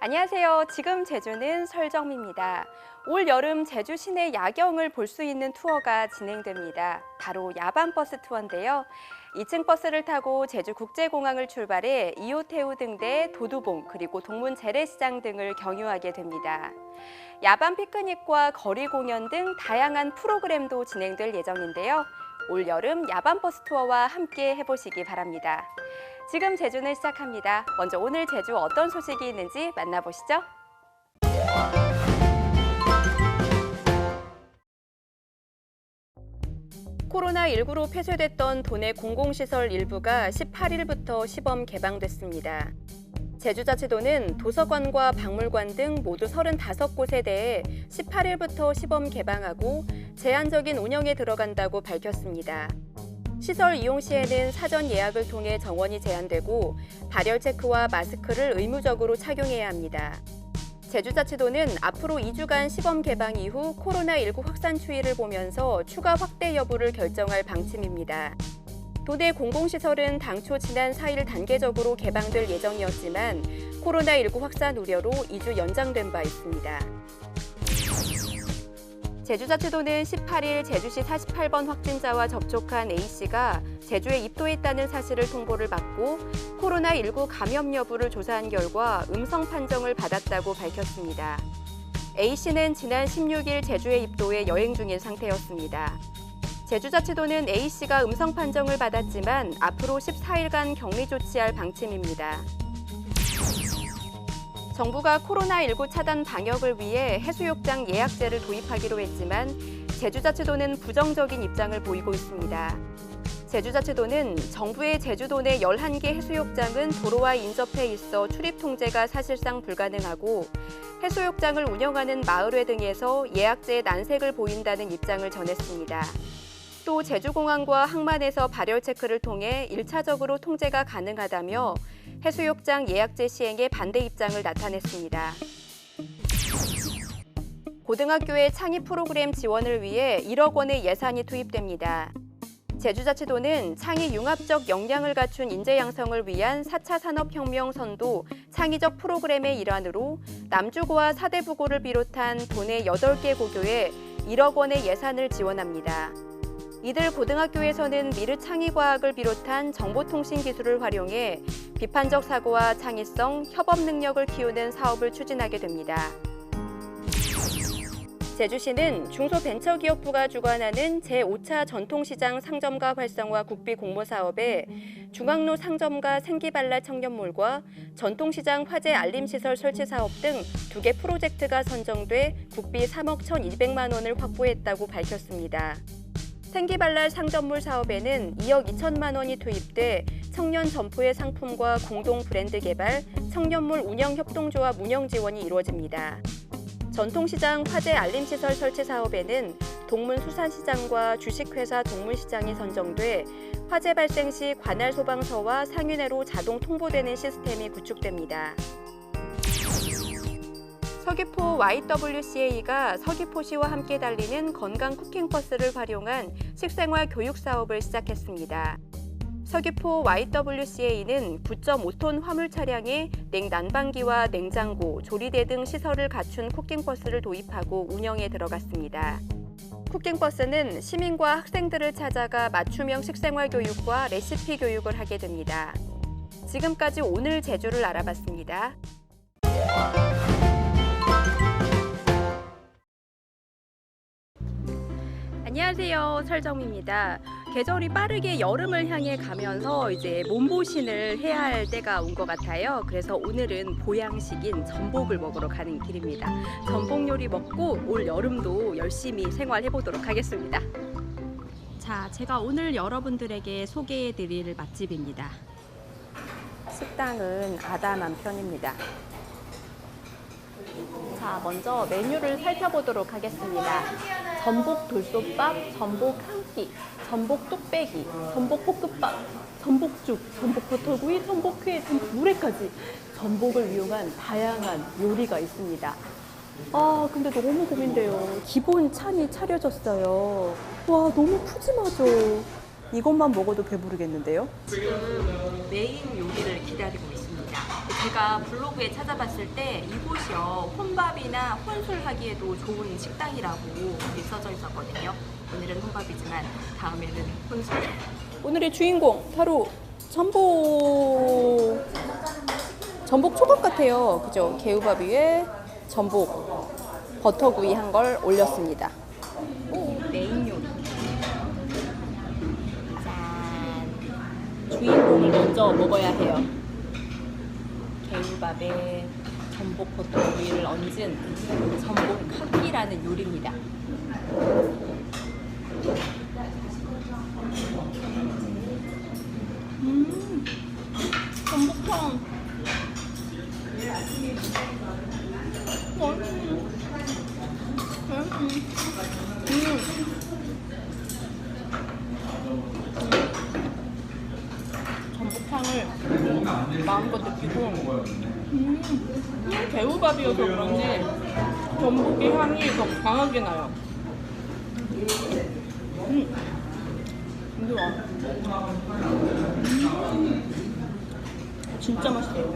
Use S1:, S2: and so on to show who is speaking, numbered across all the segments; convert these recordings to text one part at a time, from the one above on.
S1: 안녕하세요. 지금 제주는 설정미입니다. 올 여름 제주 시내 야경을 볼 수 있는 투어가 진행됩니다. 바로 야반 버스 투어인데요. 2층 버스를 타고 제주 국제공항을 출발해 이호태우 등대 도두봉 그리고 동문 재래시장 등을 경유하게 됩니다. 야반 피크닉과 거리 공연 등 다양한 프로그램도 진행될 예정인데요. 올 여름 야반 버스 투어와 함께 해보시기 바랍니다. 지금 제주는 시작합니다. 먼저 오늘 제주 어떤 소식이 있는지 만나보시죠. 코로나19로 폐쇄됐던 도내 공공시설 일부가 18일부터 시범 개방됐습니다. 제주자치도는 도서관과 박물관 등 모두 35곳에 대해 18일부터 시범 개방하고 제한적인 운영에 들어간다고 밝혔습니다. 시설 이용 시에는 사전 예약을 통해 정원이 제한되고 발열 체크와 마스크를 의무적으로 착용해야 합니다. 제주자치도는 앞으로 2주간 시범 개방 이후 코로나19 확산 추이를 보면서 추가 확대 여부를 결정할 방침입니다. 도내 공공시설은 당초 지난 4일 단계적으로 개방될 예정이었지만 코로나19 확산 우려로 2주 연장된 바 있습니다. 제주자치도는 18일 제주시 48번 확진자와 접촉한 A씨가 제주에 입도했다는 사실을 통보를 받고 코로나19 감염 여부를 조사한 결과 음성 판정을 받았다고 밝혔습니다. A씨는 지난 16일 제주에 입도해 여행 중인 상태였습니다. 제주자치도는 A씨가 음성 판정을 받았지만 앞으로 14일간 격리 조치할 방침입니다. 정부가 코로나19 차단 방역을 위해 해수욕장 예약제를 도입하기로 했지만 제주자치도는 부정적인 입장을 보이고 있습니다. 제주자치도는 정부의 제주도 내 11개 해수욕장은 도로와 인접해 있어 출입 통제가 사실상 불가능하고 해수욕장을 운영하는 마을회 등에서 예약제의 난색을 보인다는 입장을 전했습니다. 또 제주공항과 항만에서 발열 체크를 통해 1차적으로 통제가 가능하다며 해수욕장 예약제 시행에 반대 입장을 나타냈습니다. 고등학교의 창의 프로그램 지원을 위해 1억 원의 예산이 투입됩니다. 제주자치도는 창의 융합적 역량을 갖춘 인재 양성을 위한 4차 산업혁명 선도 창의적 프로그램의 일환으로 남주고와 사대부고를 비롯한 도내 8개 고교에 1억 원의 예산을 지원합니다. 이들 고등학교에서는 미르 창의과학을 비롯한 정보통신 기술을 활용해 비판적 사고와 창의성, 협업 능력을 키우는 사업을 추진하게 됩니다. 제주시는 중소벤처기업부가 주관하는 제5차 전통시장 상점가 활성화 국비 공모 사업에 중앙로 상점가 생기발랄 청년몰과 전통시장 화재 알림시설 설치 사업 등 두 개 프로젝트가 선정돼 국비 3억 1,200만 원을 확보했다고 밝혔습니다. 생기발랄 상점물 사업에는 2억 2천만 원이 투입돼 청년 점포의 상품과 공동 브랜드 개발, 청년물 운영 협동조합 운영 지원이 이루어집니다. 전통시장 화재 알림시설 설치 사업에는 동문수산시장과 주식회사 동문시장이 선정돼 화재 발생 시 관할 소방서와 상윤회로 자동 통보되는 시스템이 구축됩니다. 서귀포 YWCA가 서귀포시와 함께 달리는 건강 쿠킹 버스를 활용한 식생활 교육 사업을 시작했습니다. 서귀포 YWCA는 9.5톤 화물 차량에 냉난방기와 냉장고, 조리대 등 시설을 갖춘 쿠킹버스를 도입하고 운영에 들어갔습니다. 쿠킹버스는 시민과 학생들을 찾아가 맞춤형 식생활 교육과 레시피 교육을 하게 됩니다. 지금까지 오늘 제주를 알아봤습니다. 안녕하세요. 설정입니다. 계절이 빠르게 여름을 향해 가면서 이제 몸보신을 해야 할 때가 온 것 같아요. 그래서 오늘은 보양식인 전복을 먹으러 가는 길입니다. 전복 요리 먹고 올 여름도 열심히 생활해 보도록 하겠습니다. 자, 제가 오늘 여러분들에게 소개해 드릴 맛집입니다. 식당은 아담한 편입니다. 자, 먼저 메뉴를 살펴보도록 하겠습니다. 전복 돌솥밥, 전복 한 끼, 전복 뚝배기, 전복 볶음밥, 전복죽, 전복 버터구이, 전복회, 전복 물회까지 전복을 이용한 다양한 요리가 있습니다. 아, 근데 너무 고민돼요. 기본 찬이 차려졌어요. 와, 너무 푸짐하죠. 이것만 먹어도 배부르겠는데요? 지금 메인 요리를 기다리고 있습니다. 제가 블로그에 찾아봤을 때 이곳이요 혼밥이나 혼술하기에도 좋은 식당이라고 써져 있었거든요. 오늘은 혼밥이지만 다음에는 혼술. 오늘의 주인공 바로 전복 전복 초밥 같아요. 그죠? 개우밥 위에 전복 버터구이 한 걸 올렸습니다. 메인 요리. 짠. 주인공을 먼저 먹어야 해요. 개우밥에 전복 버터구이를 얹은 전복 카키라는 요리입니다. 음, 전복탕. 전복탕을 마음껏 느끼고. 음, 개우밥이어서 그런지 전복의 향이 더 강하게 나요. 음, 이게 와. 음, 진짜 맛있어요.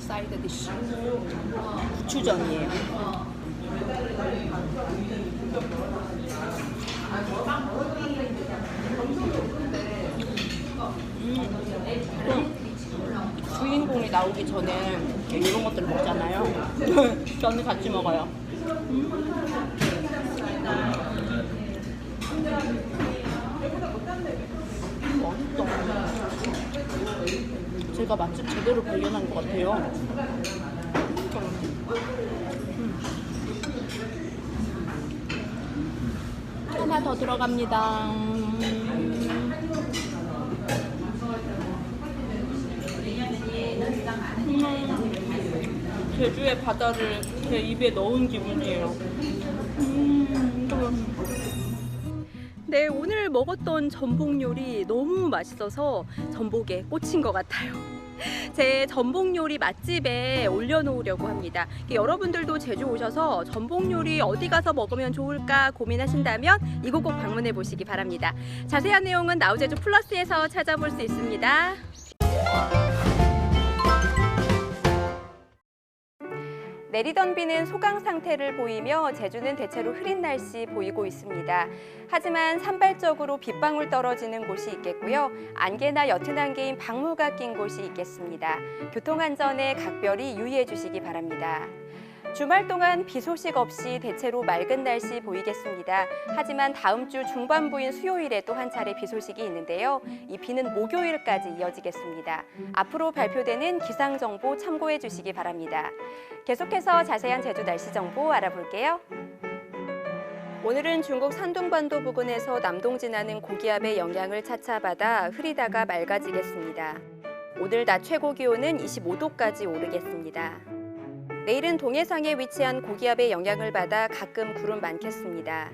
S1: 사이드 디쉬. 부추전이에요. 음. 주인공이 나오기 전에 이런 것들 먹잖아요. 저는 같이 먹어요. 맛있다. 제가 맛집 제대로 발견한 것 같아요. 음. 하나 더 들어갑니다. 음. 제주의 바다를 제 입에 넣은 기분이에요. 음. 네, 오늘 먹었던 전복 요리 너무 맛있어서 전복에 꽂힌 것 같아요. 제 전복 요리 맛집에 올려놓으려고 합니다. 여러분들도 제주 오셔서 전복 요리 어디 가서 먹으면 좋을까 고민하신다면 이곳 꼭 방문해 보시기 바랍니다. 자세한 내용은 나우제주 플러스에서 찾아볼 수 있습니다. 내리던 비는 소강 상태를 보이며 제주는 대체로 흐린 날씨 보이고 있습니다. 하지만 산발적으로 빗방울 떨어지는 곳이 있겠고요. 안개나 옅은 안개인 방무가 낀 곳이 있겠습니다. 교통안전에 각별히 유의해 주시기 바랍니다. 주말 동안 비 소식 없이 대체로 맑은 날씨 보이겠습니다. 하지만 다음 주 중반부인 수요일에 또 한 차례 비 소식이 있는데요. 이 비는 목요일까지 이어지겠습니다. 앞으로 발표되는 기상 정보 참고해 주시기 바랍니다. 계속해서 자세한 제주 날씨 정보 알아볼게요. 오늘은 중국 산둥반도 부근에서 남동 지나는 고기압의 영향을 차차 받아 흐리다가 맑아지겠습니다. 오늘 낮 최고 기온은 25도까지 오르겠습니다. 내일은 동해상에 위치한 고기압의 영향을 받아 가끔 구름 많겠습니다.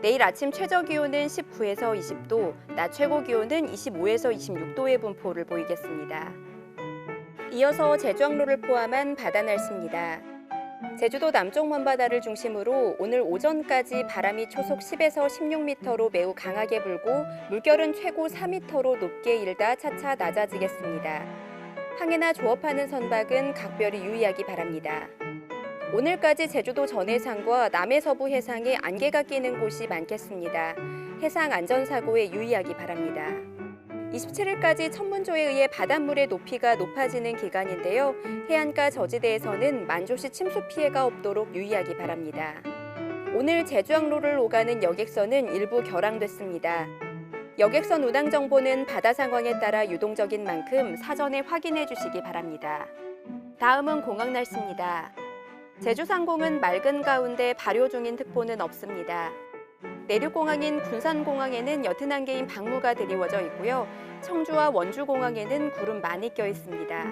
S1: 내일 아침 최저 기온은 19에서 20도, 낮 최고 기온은 25에서 26도의 분포를 보이겠습니다. 이어서 제주 항로를 포함한 바다 날씨입니다. 제주도 남쪽 먼바다를 중심으로 오늘 오전까지 바람이 초속 10에서 16m로 매우 강하게 불고 물결은 최고 4m로 높게 일다 차차 낮아지겠습니다. 항해나 조업하는 선박은 각별히 유의하기 바랍니다. 오늘까지 제주도 전해상과 남해서부 해상에 안개가 끼는 곳이 많겠습니다. 해상 안전사고에 유의하기 바랍니다. 27일까지 천문조에 의해 바닷물의 높이가 높아지는 기간인데요. 해안가 저지대에서는 만조시 침수 피해가 없도록 유의하기 바랍니다. 오늘 제주항로를 오가는 여객선은 일부 결항됐습니다. 여객선 운항 정보는 바다 상황에 따라 유동적인 만큼 사전에 확인해 주시기 바랍니다. 다음은 공항 날씨입니다. 제주 상공은 맑은 가운데 발효 중인 특보는 없습니다. 내륙공항인 군산공항에는 옅은 안개인 방무가 드리워져 있고요. 청주와 원주공항에는 구름 많이 껴 있습니다.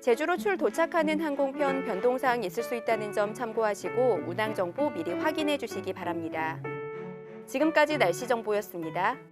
S1: 제주로 출 도착하는 항공편 변동사항 있을 수 있다는 점 참고하시고 운항 정보 미리 확인해 주시기 바랍니다. 지금까지 날씨 정보였습니다.